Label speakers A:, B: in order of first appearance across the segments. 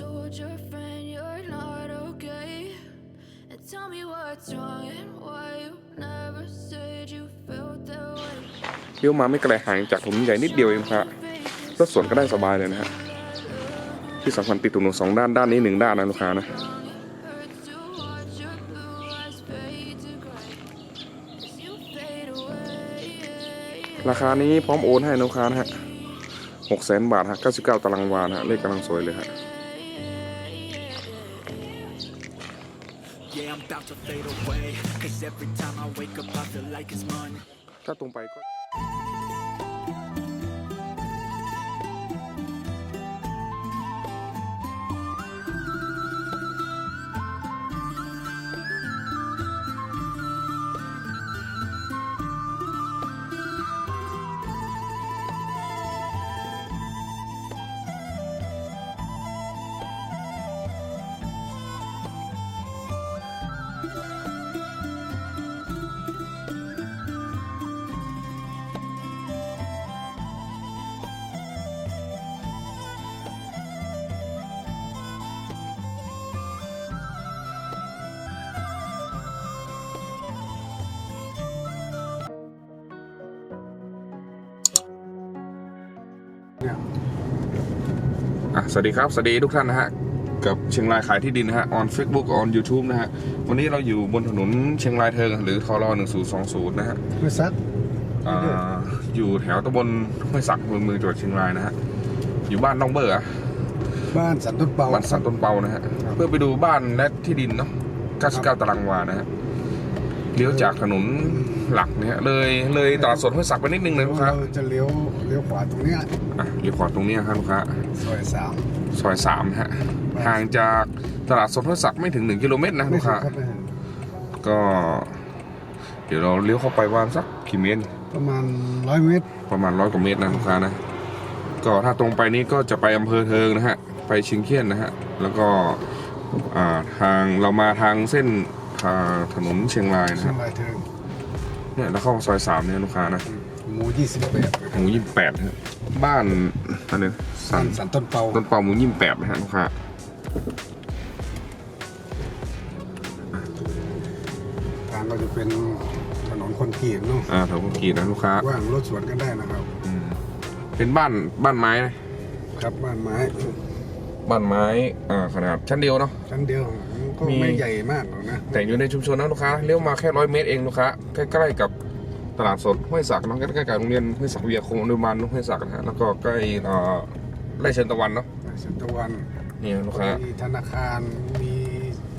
A: told your friend you're not okay? And tell me what's wrong and why you never said you felt that way.
B: เลี้ยวมาไม่ไกลห่างจากถนนใหญ่นิดเดียวเองครับรถสวนก็ได้สบายเลยนะฮะ ที่สำคัญติดถนนสองด้านด้านนี้หนึ่งด้านนะลูกค้านะ
A: Hurt to watch your blue eyes fade to gray as you fade away.
B: ราคานี้พร้อมโอนให้นะลูกค้านะฮะหกแสนบาทฮะเก้าสิบเก้าตารางวานะฮะเลขกำลังสวยเลยฮะ
C: about to fade away. Cause every time I wake up, I feel like it's Monday.
B: ถ้าตรงไปก็ สวัสดีครับ สวัสดีทุกท่านนะฮะ กับเชียงรายขายที่ดินนะฮะ on Facebook on YouTube นะฮะ วันนี้เราอยู่บนถนนเชียงรายเทิงหรือทร1020 นะฮะ
D: ไม่ซัก
B: อ่าอยู่แถวตำบลห้วยสักเมืองเมืองจังหวัดเชียงรายนะฮะ อยู่บ้านน้องเบอร์อะ
D: บ้านสันต้นเปา
B: บ้านสันต้นเปานะฮะ เพื่อไปดูบ้านและที่ดินเนาะ 99 ตารางวานะฮะ เลี้ยวจากถนน หลักเนี่ยเลยเลยตลาดสดห้วยสักไปนิดนึงเลยลูกค้า
D: เราจะเลี้ยวเลี้ยวขวาตรงเนี้ย
B: อะเลี้ยวขวาตรงเนี้ยครับลูกค้า
D: ซอยสาม
B: ซอยสามฮะห่างจากตลาดสดห้วยสักไม่ถึง1กิโลเมตรนะ
D: ไม่
B: ลูก
D: ใช่
B: ค้า
D: ครับไม่ใช่
B: ก็ เดี๋ยวเราเลี้ยวเข้าไปประมาณสักกี่เมตร
D: ประมาณร้อยเมตร
B: ประมาณร้อยกว่าเมตรนะลูกค้านะก็ถ้าตรงไปนี้ก็จะไปอำเภอเทิงนะฮะไปเชียงเคียนนะฮะแล้วก็อ่าทางเรามาทางเส้นทางถนนเชียงรายนะ
D: เชีย
B: ฮะ
D: งรายเทิง
B: เนี่ยแล้วเข้าซอยสามเนี่ยลูกค้านะ
D: หมูยี่สิบแปด
B: หมูยี่สิบแปดฮะบ้านอันนี้สั
D: บ้านนสันต้นเปา
B: ต้นเปาหมูยี่สิบแปดนะฮะลูกค้า
D: ทางก็จะเป็นถนนคอนกรีตเนาะ
B: อ่าแถวกุกีนะลูกค้า
D: ว่างรถสวนกันได้นะครับ
B: อืมเป็นบ้านบ้านไม้นะครับ
D: บ้านไม้
B: บ้านไม้อ่าขนาดชั้นเดียวเนาะ
D: ชั้นเดียว ก็
B: มี
D: ไม่ใหญ่มากหรอกนะ
B: แต่อยู่ในชุมชนนะลูกค้าเลี้ยวมาแค่ร้อยเมตรเองลูกค้าใกล้ๆกับตลาดสดห้วยสักเนาะใกล้ๆกับโรงเรียนห้วยสักวิทยาคมอนุบาลห้วยสักนะฮะแล้วก็ใกล้เอ่อไร่เชิญตะวันเนาะ
D: สันตะวัน
B: นี่ลูกค้า
D: มีธนาคารมี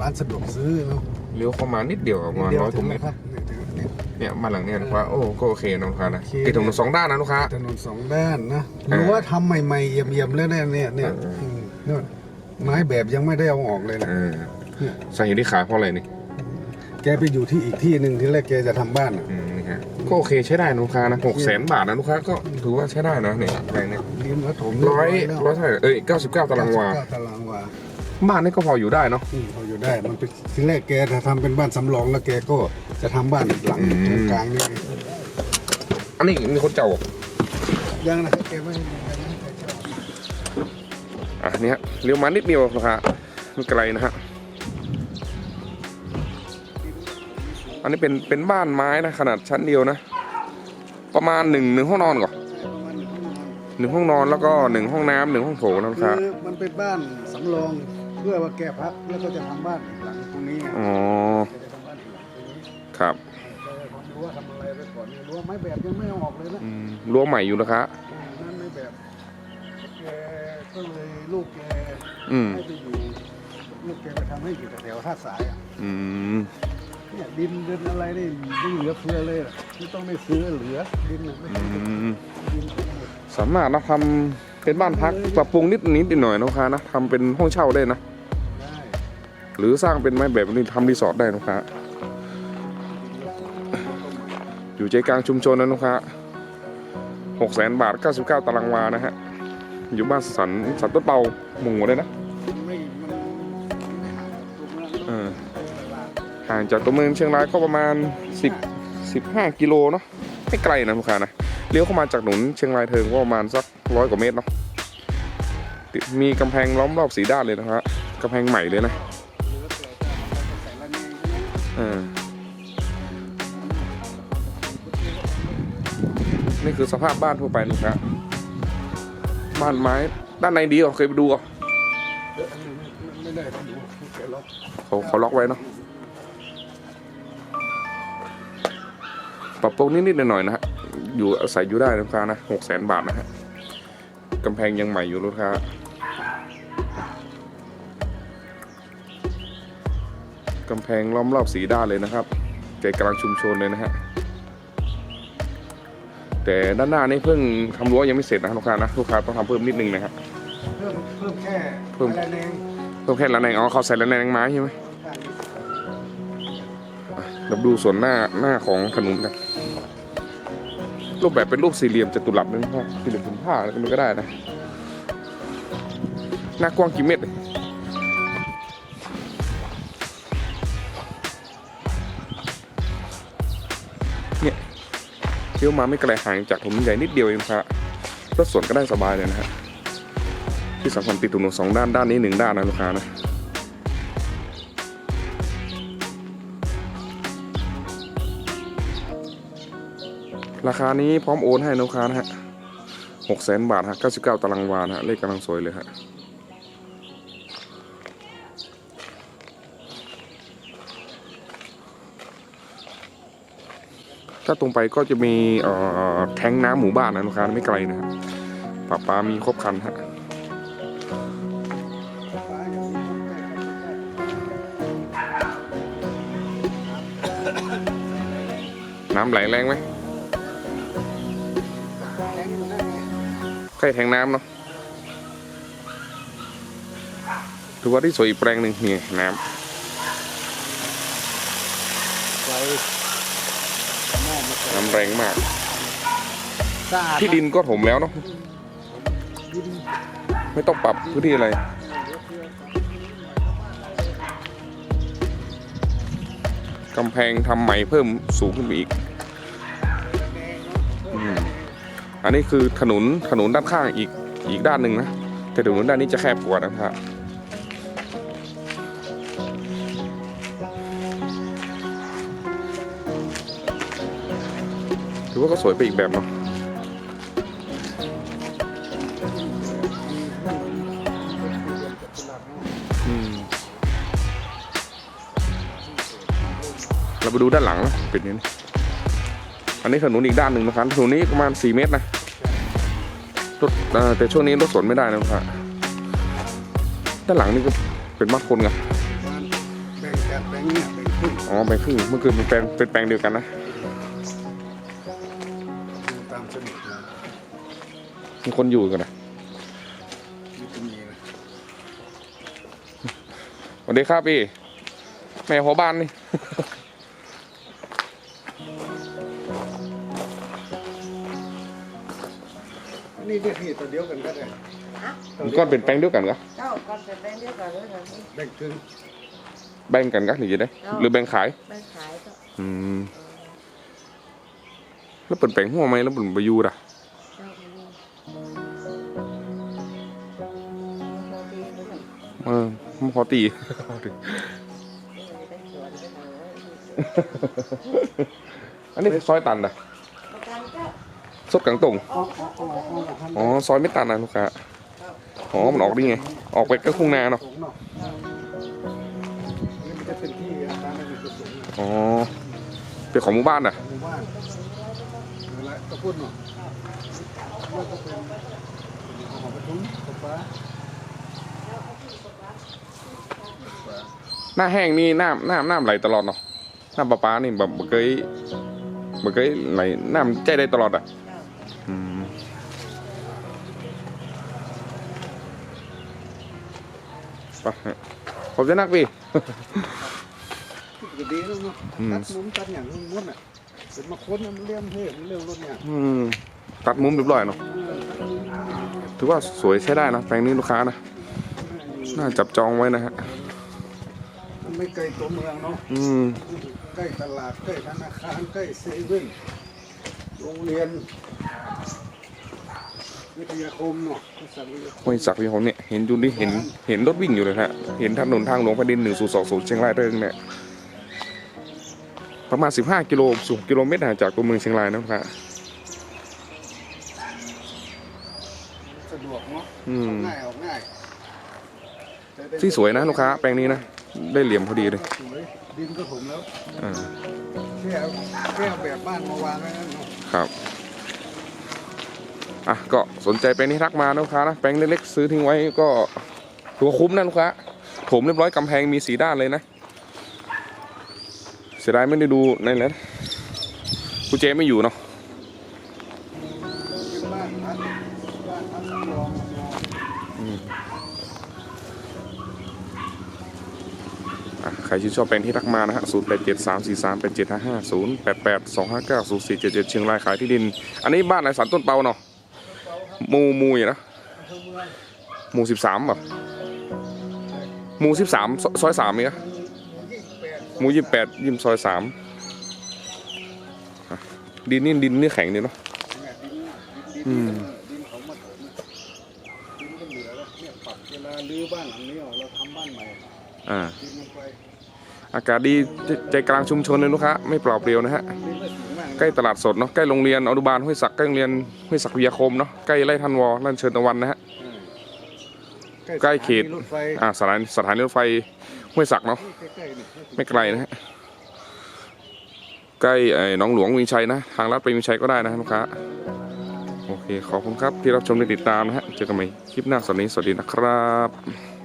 D: ร้านสะดวกซื้อเนาะ
B: เลี้ยวเข้ามานิดเดียวประมาณ
D: เดีว
B: ร้อยก
D: ถึ
B: ว่างเม
D: แล้
B: ตร
D: วครับเนี่ยถึงเนี่ย
B: เนี่ยบ้านหลังเนี้ยลูกค้าโอ้ก็โอเคนะลูกค้านะ
D: โอเค
B: ติดถนนสองด้านนะลูกค้า
D: ถนนสองด้านนะ
B: อ่า
D: รั้วทำใหม่ๆเยี่ยมๆเลยเนี่ยเนี่ยเนี่ย
B: อ่า
D: อืมนู่นไม้แบบยังไม่ได้เอาออกเลยนะ
B: เออ
D: เนี่ย
B: สาเหตุที่ขายเพราะอะไรนี่
D: แกไปอยู่ที่อีกที่หนึ่งที่แรกแกจะทำบ้านอะ
B: อืมนี่ฮะก็โอเคใช้ได้นะลูกค้านะหกแสนบาทนะลูกค้าก็ถือว่าใช้ได้นะเนี่ยแปลงเนี่ย
D: ริมแล้วถม
B: ร้อย
D: แล้ว
B: ร้อยเท่าไหร่เอ้ยเก้าสิบเก้าตารางวา
D: เก้ตารางวา
B: บ้านนี่ก็พออยู่ได้เนาะ
D: อืมพออยู่ได้มันเป็นที่แรกแกจะทำเป็นบ้านสำรองแล้วแกก็จะทำบ้านหลัง
B: อืม
D: ตรงกลางนี่
B: อันนี้มีคนเจ้าบอก
D: ยังนะครับแกไม่ยังไม่ให้ใครเช่า
B: อะเนี่ยเลี้ยวมานิดเดียวลูกค้าไม่ไกลนะฮะ อันนี้เป็นเป็นบ้านไม้นะขนาดชั้นเดียวนะ ประมาณหนึ่งหนึ่งห้องนอนก่อน
D: ใช่ประมาณหนึ่งห้องนอน
B: หนึ่งห้องนอนแล้วก็หนึ่งห้องน้ำหนึ่งห้องโถงนะลูกค้า
D: คือมันเป็นบ้านสำรองเพื่อว่าแกพักแล้วก็จะทำบ้านอีกหลังตรงนี้ไง
B: อ๋อ
D: แกจะทำบ้านอีกหลังตรงนี้
B: ครับ
D: แกจะทำรั้วทำอะไรไปก่อนเนี่ยรั้วไม้แบบยังไม่เอาออกเลยนะ
B: อืมรั้วใหม่อยู่นะคะ
D: นั่นไม้แบบแกก็เลยลูกแก
B: อืม
D: ให้ไปอยู่ลูกแกไปทำให้อยู่แถวๆท่าสายอะ
B: อืม
D: เนี่ยดินดินอะไรนี่ไม่เหลือเฟือเลยอะไม่ต้องได้ซื้อเหลือดินน่ะไม่
B: อื
D: ต้อง
B: ม
D: ดินทั้งหมด
B: สามารถนะทำเป็นบ้านพักปรับปรุงนิดนิดหน่อยนะค้านะทำเป็นห้องเช่าได้นะ
D: ได้
B: หรือสร้างเป็นไม้แบบนี้ทำรีสอร์ทได้นะค้าอยู่ใจกลางชุมชนนะลูกค้าหกแสนบาท 99 ตารางวานะฮะ อยู่บ้านสันสันต้นเปาหมู่เลยนะ
D: ห่างจากตัวเมือง
B: เชียงรายก็ประมาณ 10 15 กิโลเนาะไม่ไกลนะลูกค้านะเลี้ยวเข้ามาจากหนุนเชียงรายเทิงก็ประมาณสักร้อยกว่าเมตรเนาะมีกำแพงล้อมรอบสีด้านเลยนะฮะกำแพงใหม่เลยนะ
D: อ่า
B: นี่คือสภาพบ้านทั่วไปนะครับบ้านไม้ด้านในดีเหรอเคยไปดูเหรอ
D: เขา
B: เขาล็อกไว้เนาะ ปรับปรุงนิดๆหน่อยๆนะฮะอยู่อาศัยอยู่ได้นะลูกค้านะหกแสนบาทนะฮะกำแพงยังใหม่อยู่ลูกค้ากำแพงล้อมรอบสีด้านเลยนะครับใจกลางชุมชนเลยนะฮะแต่ด้านหน้านี่เพิ่งทำรั้วยังไม่เสร็จนะลูกค้านะลูกค้าต้องทำเพิ่มนิดนึงนะครับ
D: เพิ่มเพิ่มแค่
B: เพิ่ม
D: ละเนง
B: เพิ่มแค่ละแนงอ๋อเขาใส่ละแนงไม้ใช่ไหมเราดูส่วนหน้าหน้าของถนนกัน รูปแบบเป็นรูปสี่เหลี่ยมจัตุรัสนั่นพ่อสี่เหลี่ยมผืนผ้าอะไรก็มันก็ได้นะหน้ากว้างกี่เมตรเนี่ยเที่ยวมาไม่ไกลห่างจากถนนใหญ่นิดเดียวเองครับรถสวนก็ได้สบายเลยนะฮะที่สำคัญติดถนนสองด้านด้านนี้หนึ่งด้านนะลูกค้านะ ราคานี้พร้อมโอนให้นะลูกค้านะฮะหกแสนบาทฮะเก้าสิบเก้าตารางวานะฮะเลขกำลังสวยเลยฮะถ้าตรงไปก็จะมีเอ่อแทงน้ำหมู่บ้านนะลูกค้าไม่ไกลนะฮะปลาปลามีครบคันฮะ
D: น้ำ
B: ไหลแรงไหม ใกล้แทงน้ำเนาะถือว่าที่สวยอีกแปลงหนึ่งนี่น้
D: ไฟหม้อมาใส่ำ
B: น้ำแรงมาก
D: สะอาด
B: ที่ดินก็ถมแล้วเนาะ
D: ดิน
B: ไม่ต้องปรับพื้นที่อะไรกำแพงทำใหม่เพิ่มสูงขึ้นไปอีก อันนี้คือถนนถนนด้านข้างอีกอีกด้านหนึ่งนะแต่ถนนด้านนี้จะแคบกว่านะครับถือว่าก็สวยไปอีกแบบเนาะเราไปดูด้านหลังนะเป็นยังไง อันนี้ถนนอีกด้านหนึ่งนะครับถนนนี้ประมาณ 4 เมตรนะรถแต่ช่วงนี้รถสวนไม่ได้นะครับด้านหลังนี่ก็เป็นบ้านคนไง
D: แบ่งจากแบ่งเนี่ยแบ่งครึ่ง
B: อ๋อแบ่งครึ่งเมื่อคืนเป็นแปลงเป็นแปลงเดียวกันนะ
D: ตามสนิทนะ
B: มีคนอยู่กันนะสวัสดีครับพี่แม่หัวบ้านนี่
D: นี่เรียกที่ตัวเดียวกันก็ได้
B: มันก็เป็นแปลงเดียวกันกะ
E: เจ้าก่อนจะแบ่งเดียวกันเลยนะนี่
D: แบ่งครึ่ง
B: แบ่งกันกะหรือจะได้หรือแบ่งขาย
E: แบ่งขายก็
B: อืมแล้วเปิดแปลงหัวไหมแล้วเปิดไปอยูด่ะ
E: เจ้าก็มีพอดีเลยนะ
B: เออมันพอตี
E: นี่มันเป็นสวนเป็นอะไร
B: อันนี้ซอยตันนะ
E: ประกันก็
B: สดกลางตรง
D: อ๋อ
B: ซอยไม่ตันนะลูกค้าอ๋อมันออกได้ไง ออกไปก็ทุ่งนาเนาะ
D: สูงเนาะนี่มันจะเป็นที่อาคารมันจะสูงนะ
B: อ๋อเป็นของหมู่บ้านอะ
D: หมู่บ้านเวลาตะพุ่นเนาะแล้วก็เป็นหระทุมตกปลา
B: หน้าแห้งนี่น้ำน้ำน้ำไหลตลอดเนาะน้ำประปานี่แบบบ่เคยแบ่เคยไหลน้ำใจได้ตลอดอะ อืม ไปขอบใจนักพี่
D: ก็ดีแล้วเนาะ
B: อืม
D: ตัดมุมตัดอย่างนู้นอะเป็นมาค้นมันเลี่ยมเท่มันเรื่องรถเนี่ย
B: อืมตัดมุมเรียบร้อยเนาะถือว่าสวยใช้ได้นะแปลงนี้ลูกค้านะน่าจับจองไว้นะฮะ
D: มันไม่ไกลตัวเมืองเนาะ
B: อืม
D: ใกล้ตลาดใกล้ธนาคารใกล้เซเว่นโรงเรียน วิทยาคมเนาะสัตว์วิทยาคม
B: ห้วยศักดิ์พี่ผมเนี่ยเห็นอยู่นี่เห็นเห็นรถวิ่งอยู่เลยฮะเห็นถนนทางหลวงแผ่นดินหนึ่งสู่สองศูนย์เชียงรายเริงเนี่ยประมาณ 15 กิโลสูงกิโลเมตรห่างจากตัวเมืองเชียงรายนะครับ
D: สะดวกเนาะ
B: อืม
D: ง่ายออกง่าย
B: ที่สวยนะลูกค้าแปลงนี้นะ ได้เหลี่ยมพอดีเลย
D: สวยดินก็ถมแล้ว
B: อ่า
D: แค่เอาแค่เอาแบบบ้านมาวางไว้นั่นเนาะ
B: ครับ อะก็สนใจแปลงนี้ทักมานะลูกค้านะแปลงเล็กๆซื้อทิ้งไว้ก็ถือว่าคุ้มนะลูกค้าถมเรียบร้อยกำแพงมีสีด้านเลยนะเสียดายไม่ได้ดูในนั้นกูเจไม่อยู่เนาะ
D: เป็นบ้านพักบ้านพักสำรองสำรอง
B: อะใครชื่นชอบแปลงที่ทักมานะฮะศูนย์แปดเจ็ดสามสี่สามแปดเจ็ดห้าห้าศูนย์แปดแปดสองห้าเก้าศูนย์สี่เจ็ดเจ็ดเชียงรายขายที่ดิน อันนี้บ้านไหนสันต้นเปาเนาะ หมูหมูอยู่นะหมู่สิบสามป่ะหมู่สิบสามซอยสามเนี่ยหมูยี่แปดยิมซอยสามดินนี่ดินนี่แข็งดีเนาะอืม
D: เวลารื้อบ้านหลังนี้ออกเราทำบ้านใหม่
B: อ่าอากาศดีใจใจกลางชุมชนเลยลูกค้าไม่เปล่าเปลี่ยวนะฮะ ใกล้ตลาดสดเนาะใกล้โรงเรียนอนุบาลห้วยศักใกล้โรงเรียนห้วยศักวิทยาคมเนาะใกล้ไร่ทันวอลั่นเชิญตะวันนะฮะใกล้เขต
D: สถานีรถไฟ
B: อ่าสถานีสถานีรถไฟห้วยศักเนาะ
D: ใกล้ๆนี่
B: ไม่ไกลนะฮะใกล้ไอ้หน้องหลวงวิงชัยนะ ทางลัดไปวิงชัยก็ได้นะลูกค้าโอเคขอบคุณครับที่รับชมและติดตามนะฮะเจอกันใหม่คลิปหน้าสวัสดีสวัสดีนะครับ